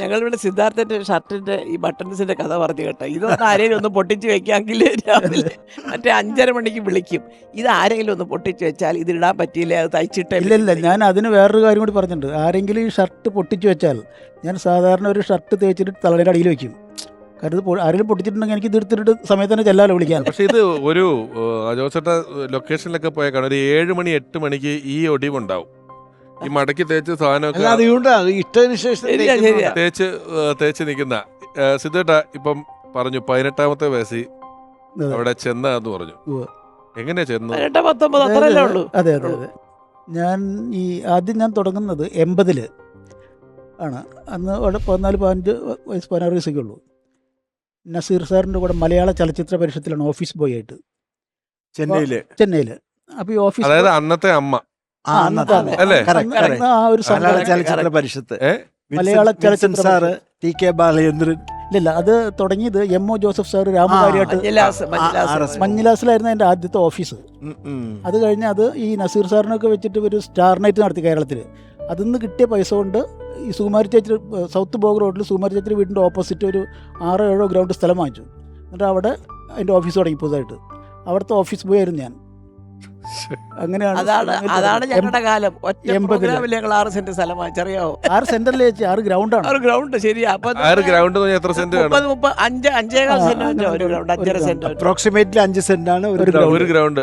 ഞങ്ങളിവിടെ സിദ്ധാർത്ഥന്റെ ഷർട്ടിന്റെ ഈ ബട്ടൺസിന്റെ കഥ പറഞ്ഞു കേട്ടോ. ഇതൊന്നും ആരെങ്കിലും ഒന്ന് പൊട്ടിച്ച് വെക്കാമെങ്കിൽ രാവിലെ മറ്റേ അഞ്ചര മണിക്ക് വിളിക്കും. ഇത് ആരെങ്കിലും ഒന്ന് പൊട്ടിച്ച് വെച്ചാൽ ഇത് ഇടാൻ പറ്റിയില്ല? അത് തയ്ച്ചിട്ട് ഇല്ല ഇല്ല. ഞാൻ അതിന് വേറൊരു കാര്യം കൂടി പറഞ്ഞിട്ടുണ്ട്. ആരെങ്കിലും ഈ ഷർട്ട് പൊട്ടിച്ച് വെച്ചാൽ ഞാൻ സാധാരണ ഒരു ഷർട്ട് തേച്ചിട്ട് തളയുടെ അടിയിൽ വെക്കും. കാരണം ആരെങ്കിലും പൊട്ടിച്ചിട്ടുണ്ടെങ്കിൽ എനിക്ക് തീർത്തിട്ട് സമയത്ത് തന്നെ ചെല്ലാലോ വിളിക്കാൻ. പക്ഷേ ഇത് ഒരു ജോസേട്ട ലൊക്കേഷനിലൊക്കെ പോയ കാണാം ഒരു ഏഴ് മണി എട്ട് മണിക്ക് ഈ ഒടിവുണ്ടാവും. ഈ മടക്കി തേച്ച് അല്ല സാധനമൊക്കെ ഇട്ടതിന് ശേഷം ശരിയാ, തേച്ച് ഏ, തേച്ച് നിൽക്കുന്ന. സിദ്ധേട്ട ഇപ്പം പറഞ്ഞു പതിനെട്ടാമത്തെ വയസ്സിൽ അതെ. അവിടെ ചെന്നാന്ന് പറഞ്ഞു. ഉവ്വ്. എങ്ങനെയാ ചെന്നത് പതിനെട്ട് പത്തൊമ്പത് അത്രയല്ലേ ഉള്ളൂ. അതെ അതെ അതെ. ഞാൻ ഈ ആദ്യം ഞാൻ തുടങ്ങുന്നത് എൺപതിൽ ആണ്. അന്ന് അവിടെ പതിനാല് പതിനഞ്ച് വയസ്സ് പതിനാറ് വയസ്സൊക്കെ ഉള്ളൂ. നസീർ സാറിന്റെ കൂടെ മലയാള ചലച്ചിത്ര പരിഷത്തിലാണ് ഓഫീസ് ബോയ് ആയിട്ട്. ചെന്നൈയിൽ. ചെന്നൈയിൽ അപ്പോൾ ഈ ഓഫീസ് അതായത് അന്നത്തെ അമ്മ. അല്ലേ? മലയാള ചലച്ചിത്ര പരിഷത്ത്. മലയാള ചലച്ചിത്ര സാറ് ടി കെ ബാലചന്ദ്രൻ. ഇല്ല അത് തുടങ്ങിയത് എം ഒ ജോസഫ് സാർ രാമകാരിയായിട്ട് മഞ്ഞിലാസിലായിരുന്നു എന്റെ ആദ്യത്തെ ഓഫീസ്. അത് കഴിഞ്ഞ് അത് ഈ നസീർ സാറിനൊക്കെ വെച്ചിട്ട് ഒരു സ്റ്റാർ നൈറ്റ് നടത്തി കേരളത്തിൽ അതിൽ നിന്ന് കിട്ടിയ പൈസ കൊണ്ട് ഈ സുകുമാരി ചേച്ചി സൗത്ത് ബോഗ് റോഡിൽ സുകുമാരി ചേച്ചി വീടിന്റെ ഓപ്പോസിറ്റ് ഒരു ആറോ ഏഴോ ഗ്രൗണ്ട് സ്ഥലം വാങ്ങിച്ചു. എന്നിട്ട് അവിടെ എന്റെ ഓഫീസ് തുടങ്ങി പുതുതായിട്ട്. അവിടുത്തെ ഓഫീസ് ബോയ് ആയിരുന്നു ഞാൻ. അങ്ങനെയാണ് അതാണ് അതാണ് ഞങ്ങളുടെ കാലം. ഒറ്റ. പ്രോഗ്രാമിൽ ഞങ്ങൾ ആറ് സെന്റ് സ്ഥലം വാങ്ങിച്ചറിയാവോ ആറ് സെന്ററിൽ വെച്ച് ആറ് ഗ്രൗണ്ടാണ് ആറ് ഗ്രൗണ്ട് ശരിയാ. അപ്പൊ ആറ് ഗ്രൗണ്ട് എത്ര സെന്റ് മുപ്പത് മുപ്പത് അഞ്ച് അഞ്ചേകാൽ സെന്റ് ഒരു ഗ്രൗണ്ട് അഞ്ചര സെന്റ് അപ്രോക്സിമേറ്റ്ലി അഞ്ച് സെന്റ് ആണ് ഒരു ഗ്രൗണ്ട് ഒരു ഗ്രൗണ്ട്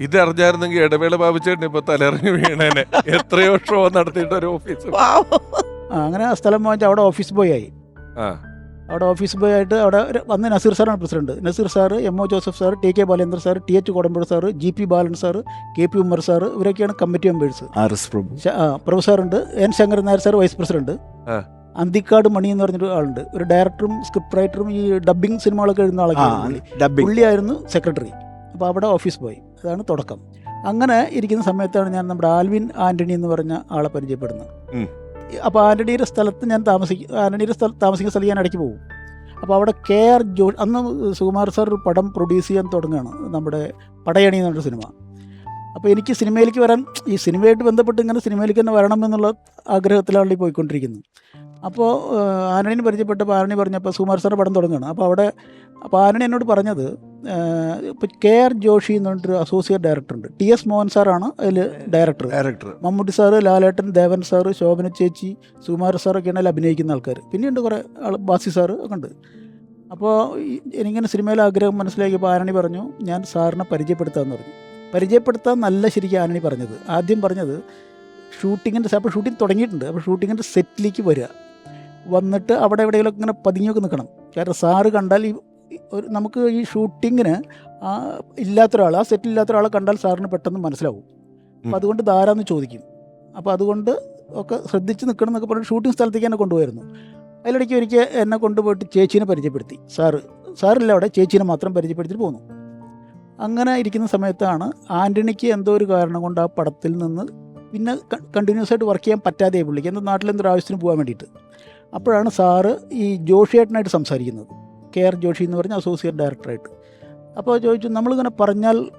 ഇത് അറിഞ്ഞായിരുന്നെങ്കിൽ ഇടവേള ബാബുച്ചേട്ടൻ ഇപ്പൊ തലറിഞ്ഞ് വീണേനെ. എത്രയോ ഷോ നടത്തിയിട്ട് ഒരു ഓഫീസ്. അങ്ങനെ ആ സ്ഥലം വാങ്ങിച്ച് അവിടെ ഓഫീസ് ബോയ് ആയി. ആ. അവിടെ ഓഫീസ് ബോയ് ആയിട്ട് അവിടെ വന്ന് നസീർ സാറാണ് president Naseer sir M O Joseph sir T K Balendra sir T H Kodampuzha sir G P Balan sir K P Ummer sir ഇവരൊക്കെയാണ് committee members R S Prabhu. സാറുണ്ട് N Shankaran Nair sir vice president. Anthikad Mani എന്ന് പറഞ്ഞൊരു ആളുണ്ട്. ഒരു ഡയറക്ടറും script റൈറ്ററും ഈ dubbing സിനിമകളൊക്കെ എഴുതുന്ന ആളൊക്കെ പുള്ളിയായിരുന്നു സെക്രട്ടറി അപ്പോൾ അവിടെ ഓഫീസ് ബോയ് അതാണ് തുടക്കം. അങ്ങനെ ഇരിക്കുന്ന സമയത്താണ് ഞാൻ നമ്മുടെ ആൽവിൻ ആന്റണി എന്ന് പറഞ്ഞ ആളെ പരിചയപ്പെടുന്നത്. അപ്പോൾ ആന്റണിയുടെ സ്ഥലത്ത് ഞാൻ താമസിക്കും ആന്റണിയുടെ സ്ഥലത്ത് താമസിക്കുന്ന സ്ഥലത്ത് ഞാൻ ഇടയ്ക്ക് പോകും. അപ്പോൾ അവിടെ കെ ആർ ജോ അന്ന് സുകുമാർ സാർ ഒരു പടം പ്രൊഡ്യൂസ് ചെയ്യാൻ തുടങ്ങുകയാണ്. നമ്മുടെ പടയണി എന്ന് പറഞ്ഞ സിനിമ. അപ്പോൾ എനിക്ക് സിനിമയിലേക്ക് വരാൻ ഈ സിനിമയായിട്ട് ബന്ധപ്പെട്ട് ഇങ്ങനെ സിനിമയിലേക്ക് തന്നെ വരണം എന്നുള്ള ആഗ്രഹത്തിലാണ് പോയിക്കൊണ്ടിരിക്കുന്നത്. അപ്പോൾ ആനണിന് പരിചയപ്പെട്ടപ്പോൾ ആനണി പറഞ്ഞപ്പോൾ സുകുമാർ സാറിന്റെ പടം തുടങ്ങുകയാണ്. അപ്പോൾ അവിടെ അപ്പോൾ ആരാണ് എന്നോട് പറഞ്ഞത് ഇപ്പോൾ കെ ആർ ജോഷി എന്ന് പറഞ്ഞിട്ടൊരു അസോസിയേറ്റ് ഡയറക്ടർ ഉണ്ട്. ടി എസ് മോഹൻ സാറാണ് അതിൽ director director Mammootty sir Lalettan Devan sir Shobhana ചേച്ചി സുകുമാര സാറൊക്കെയാണ് അതിൽ അഭിനയിക്കുന്ന ആൾക്കാർ. പിന്നെയുണ്ട് കുറേ ആൾ ബാസി സാറ് ഒക്കെ ഉണ്ട്. അപ്പോൾ എനിക്കിങ്ങനെ സിനിമയിലെ ആഗ്രഹം മനസ്സിലാക്കിയപ്പോൾ ആരണി പറഞ്ഞു ഞാൻ സാറിനെ പരിചയപ്പെടുത്താമെന്ന് പറഞ്ഞു. പരിചയപ്പെടുത്താൻ നല്ല ശരിക്കും ആരണി പറഞ്ഞത്. ആദ്യം പറഞ്ഞത് ഷൂട്ടിങ്ങിന്റെ അപ്പോൾ ഷൂട്ടിംഗ് തുടങ്ങിയിട്ടുണ്ട്. അപ്പോൾ ഷൂട്ടിങ്ങിന്റെ സെറ്റിലേക്ക് വരിക. വന്നിട്ട് അവിടെ എവിടെയെങ്കിലും ഇങ്ങനെ പതുങ്ങിയൊക്കെ നിൽക്കണം. കാരണം സാറ് കണ്ടാൽ ഈ ഒരു നമുക്ക് ഈ ഷൂട്ടിങ്ങിന് ആ ഇല്ലാത്ത ഒരാൾ ആ സെറ്റിൽ ഇല്ലാത്ത ഒരാളെ കണ്ടാൽ സാറിന് പെട്ടെന്ന് മനസ്സിലാവും. അപ്പോൾ അതുകൊണ്ട് ധാരാന്ന് ചോദിക്കും. അപ്പോൾ അതുകൊണ്ട് ഒക്കെ ശ്രദ്ധിച്ച് നിൽക്കണം എന്നൊക്കെ പറഞ്ഞ് ഷൂട്ടിംഗ് സ്ഥലത്തേക്ക് എന്നെ കൊണ്ടുപോയിരുന്നു. അതിലിടയ്ക്ക് ഒരിക്കൽ എന്നെ കൊണ്ടുപോയിട്ട് ചേച്ചീനെ പരിചയപ്പെടുത്തി. സാറ് സാറില്ല അവിടെ ചേച്ചീനെ മാത്രം പരിചയപ്പെടുത്തിയിട്ട് പോന്നു. അങ്ങനെ ഇരിക്കുന്ന സമയത്താണ് ആന്റണിക്ക് എന്തോ ഒരു കാരണം കൊണ്ട് ആ പടത്തിൽ നിന്ന് പിന്നെ കണ്ടിന്യൂസ് ആയിട്ട് വർക്ക് ചെയ്യാൻ പറ്റാതെ പുള്ളിക്ക്. എന്താ നാട്ടിലെന്തൊരു ആവശ്യത്തിന് പോകാൻ വേണ്ടിയിട്ട്. അപ്പോഴാണ് സാറ് ഈ ജോഷിയേട്ടനായിട്ട് സംസാരിക്കുന്നത്. കെ ആർ ജോഷി എന്ന് പറഞ്ഞ അസോസിയേറ്റ് ഡയറക്ടറായിട്ട് അപ്പോൾ ചോദിച്ചു നമ്മളിങ്ങനെ പറഞ്ഞാൽ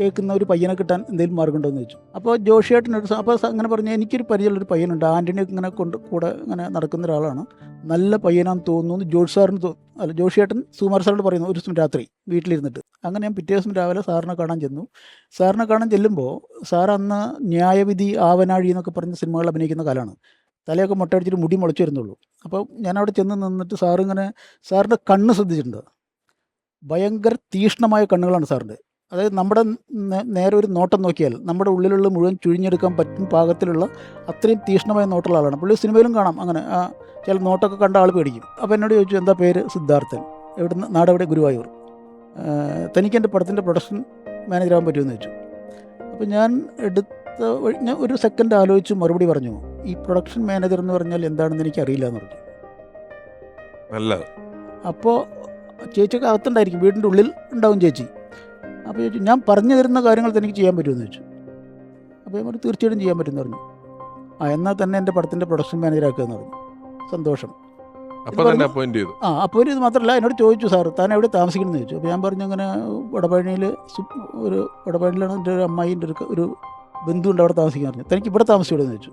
കേൾക്കുന്ന ഒരു പയ്യനെ കിട്ടാൻ എന്തെങ്കിലും മാർഗമുണ്ടോ? എന്ന് ചോദിച്ചു. അപ്പോൾ ജോഷിയേട്ടനൊരു അപ്പോൾ അങ്ങനെ പറഞ്ഞു എനിക്കൊരു പരിചയമുള്ളൊരു പയ്യനുണ്ട്. ആന്റണി ഇങ്ങനെ കൊണ്ട് കൂടെ ഇങ്ങനെ നടക്കുന്ന ഒരാളാണ്. നല്ല പയ്യനാന്ന് തോന്നുന്നു ജോഷ് സാറിന് തോന്നുന്നു അല്ല ജോഷിയേട്ടൻ സുമാർ സാറിനോട് പറയുന്നു ഒരു ദിവസം രാത്രി വീട്ടിലിരുന്നിട്ട്. അങ്ങനെ ഞാൻ പിറ്റേ ദിവസം രാവിലെ സാറിനെ കാണാൻ ചെന്നു. സാറിനെ കാണാൻ ചെല്ലുമ്പോൾ സാർ അന്ന് ന്യായവിധി ആവനാഴി എന്നൊക്കെ പറഞ്ഞ സിനിമകൾ അഭിനയിക്കുന്ന കാലമാണ്. തലയൊക്കെ മുട്ടടിച്ചിട്ട് മുടി മുളച്ചു വരുന്നുള്ളൂ. അപ്പോൾ ഞാൻ അവിടെ ചെന്ന് നിന്നിട്ട് സാറിങ്ങനെ സാറിന്റെ കണ്ണ് ശ്രദ്ധിച്ചിട്ടുണ്ട്. ഭയങ്കര തീഷ്ണമായ കണ്ണുകളാണ് സാറിന്റെ. അതായത് നമ്മുടെ നേരെ ഒരു നോട്ടം നോക്കിയാൽ നമ്മുടെ ഉള്ളിലുള്ള മുഴുവൻ ചുഴിഞ്ഞെടുക്കാൻ പറ്റും പാകത്തിലുള്ള അത്രയും തീഷ്ണമായ നോട്ടുള്ള ആളാണ്. പുള്ളി സിനിമയിലും കാണാം അങ്ങനെ. ചില നോട്ടൊക്കെ കണ്ട ആൾ പേടിക്കും. അപ്പോൾ എന്നോട് ചോദിച്ചു എന്താ പേര്? സിദ്ധാർത്ഥൻ. എവിടുന്ന്? നാടെവിടെ ഗുരുവായൂർ. തനിക്ക് എന്റെ പടത്തിന്റെ പ്രൊഡക്ഷൻ മാനേജറാകാൻ പറ്റുമെന്ന് ചോദിച്ചു. അപ്പോൾ ഞാൻ എടുത്ത ഞാൻ ഒരു സെക്കൻഡ് ആലോചിച്ച് മറുപടി പറഞ്ഞു. ഈ പ്രൊഡക്ഷൻ മാനേജർ എന്ന് പറഞ്ഞാൽ എന്താണെന്ന് എനിക്ക് അറിയില്ല എന്ന് പറഞ്ഞു. നല്ല അപ്പോൾ ചേച്ചിയൊക്കെ അകത്തുണ്ടായിരിക്കും. വീടിന്റെ ഉള്ളിൽ ഉണ്ടാവും ചേച്ചി. അപ്പോൾ ചേച്ചി ഞാൻ പറഞ്ഞു തരുന്ന കാര്യങ്ങൾ എനിക്ക് ചെയ്യാൻ പറ്റുമെന്ന് ചോദിച്ചു. അപ്പോൾ ഞാൻ പറഞ്ഞു തീർച്ചയായിട്ടും ചെയ്യാൻ പറ്റുമെന്ന് പറഞ്ഞു. ആ എന്നാൽ തന്നെ എന്റെ പടത്തിന്റെ പ്രൊഡക്ഷൻ മാനേജറാക്കുക എന്ന് പറഞ്ഞു. സന്തോഷം. ആ അപ്പോൾ ഇത് മാത്രമല്ല എന്നോട് ചോദിച്ചു സാർ താൻ എവിടെ താമസിക്കണമെന്ന് ചോദിച്ചു. അപ്പോൾ ഞാൻ പറഞ്ഞു അങ്ങനെ വടപഴനിയിൽ ഒരു വടപഴനിയിലാണ് എന്റെ ഒരു അമ്മായിന്റെ ഒരു ബന്ധുണ്ട് അവിടെ താമസിക്കാൻ പറഞ്ഞു. തനിക്ക് ഇവിടെ താമസിച്ചൂടെ എന്ന് ചോദിച്ചു.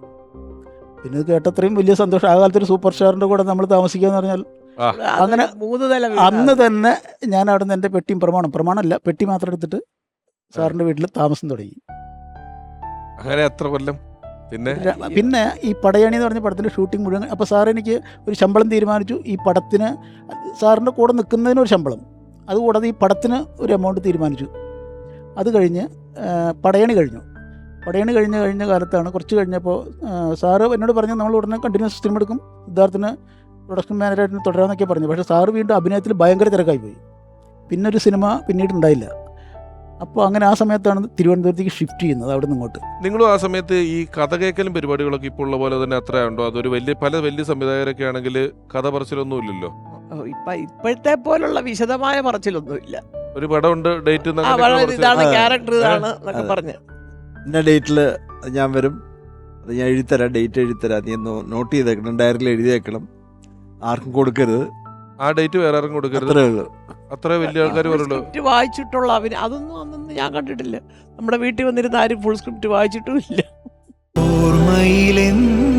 പിന്നെ ഇത് കേട്ടത്രയും വലിയ സന്തോഷം. ആ കാലത്ത് ഒരു സൂപ്പർ സ്റ്റാറിന്റെ കൂടെ നമ്മൾ താമസിക്കുക എന്ന് പറഞ്ഞാൽ അങ്ങനെ മൂന്ന് അന്ന് തന്നെ ഞാൻ അവിടെ നിന്ന് എന്റെ പെട്ടിയും പ്രമാണം പ്രമാണമല്ല പെട്ടി മാത്രം എടുത്തിട്ട് സാറിന്റെ വീട്ടിൽ താമസം തുടങ്ങി. അങ്ങനെ എത്ര കൊല്ലം? പിന്നെ? പിന്നെ ഈ പടയണി എന്ന് പറഞ്ഞ പടത്തിന്റെ ഷൂട്ടിംഗ് മുഴുവൻ അപ്പോൾ സാർ എനിക്ക് ഒരു ശമ്പളം തീരുമാനിച്ചു. ഈ പടത്തിന് സാറിന്റെ കൂടെ നിൽക്കുന്നതിന് ഒരു ശമ്പളം. അതുകൂടാതെ ഈ പടത്തിന് ഒരു എമൗണ്ട് തീരുമാനിച്ചു. അത് കഴിഞ്ഞ് പടയണി കഴിഞ്ഞു. പടയണി കഴിഞ്ഞ് കഴിഞ്ഞ കാലത്താണ്. കുറച്ച് കഴിഞ്ഞപ്പോൾ സാറ് എന്നോട് പറഞ്ഞു നമ്മൾ ഉടനെ കണ്ടിന്യൂസ് സിനിമ എടുക്കും. സിദ്ധാർത്ഥിന് പ്രൊഡക്ഷൻ മാനേജറായിട്ട് തുടരാമെന്നൊക്കെ പറഞ്ഞു. പക്ഷേ സാറ് വീണ്ടും അഭിനയത്തിൽ ഭയങ്കര തിരക്കായി പോയി. പിന്നെ ഒരു സിനിമ പിന്നീട് ഉണ്ടായില്ല. അപ്പോൾ അങ്ങനെ ആ സമയത്താണ് തിരുവനന്തപുരത്തേക്ക് ഷിഫ്റ്റ് ചെയ്യുന്നത് അവിടെ നിന്ന് ഇങ്ങോട്ട്. നിങ്ങളും ആ സമയത്ത് ഈ കഥ കേൾക്കലും പരിപാടികളൊക്കെ ഇപ്പോൾ ഉള്ള പോലെ തന്നെ അത്ര ഉണ്ടോ? അതൊരു വലിയ പല വലിയ സംവിധായകരൊക്കെ ആണെങ്കിൽ കഥ പറച്ചിലൊന്നും ഇല്ലല്ലോ? ഓ, ഇപ്പൊ ഇപ്പോഴത്തെ പോലുള്ള വിശദമായ പറച്ചിലൊന്നുമില്ല. ഒരു പടമുണ്ട് ഡേറ്റ് ഇതാണ് ക്യാരക്ടർ ഇതാണ് എന്നൊക്കെ. പറഞ്ഞ്. ഇന്ന ഡേറ്റിൽ ഞാൻ വരും. അത് ഞാൻ എഴുതിത്തരാം. ഡേറ്റ് എഴുതിത്തരാം. നീ ഒന്ന് നോട്ട് ചെയ്തേക്കണം. ഡയറിയിൽ എഴുതിയേക്കണം. ആർക്കും കൊടുക്കരുത്. ആ ഡേറ്റ് വേറെ ആർക്കും കൊടുക്കരുത്. അത്രേ ഉള്ളൂ. അത്ര വലിയ ആൾക്കാർ പറയുള്ളൂ സ്ക്രിപ്റ്റ് വായിച്ചിട്ടുള്ള അവന് അതൊന്നും അന്നൊന്നും ഞാൻ കണ്ടിട്ടില്ല. നമ്മുടെ വീട്ടിൽ വന്നിരുന്ന ആരും ഫുൾ സ്ക്രിപ്റ്റ് വായിച്ചിട്ടും ഇല്ല ഓർമ്മയിലെന്നും